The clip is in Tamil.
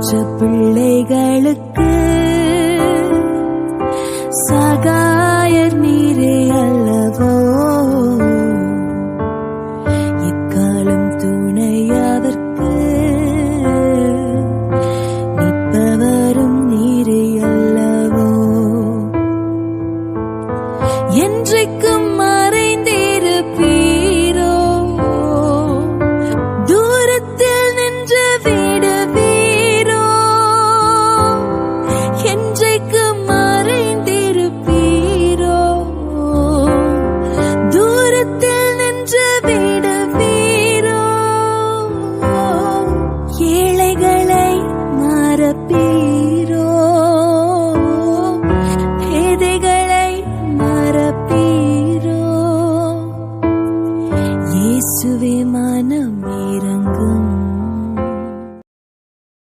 பெற்ற பிள்ளைகளுக்கு சகாயர் நீரே அல்லவோ? இக்காலம் துணை துணையாதற்கு நிற்பவரும் நீரே அல்லவோ? என்றைக்கும் இயேசுவே மனம் இறங்கு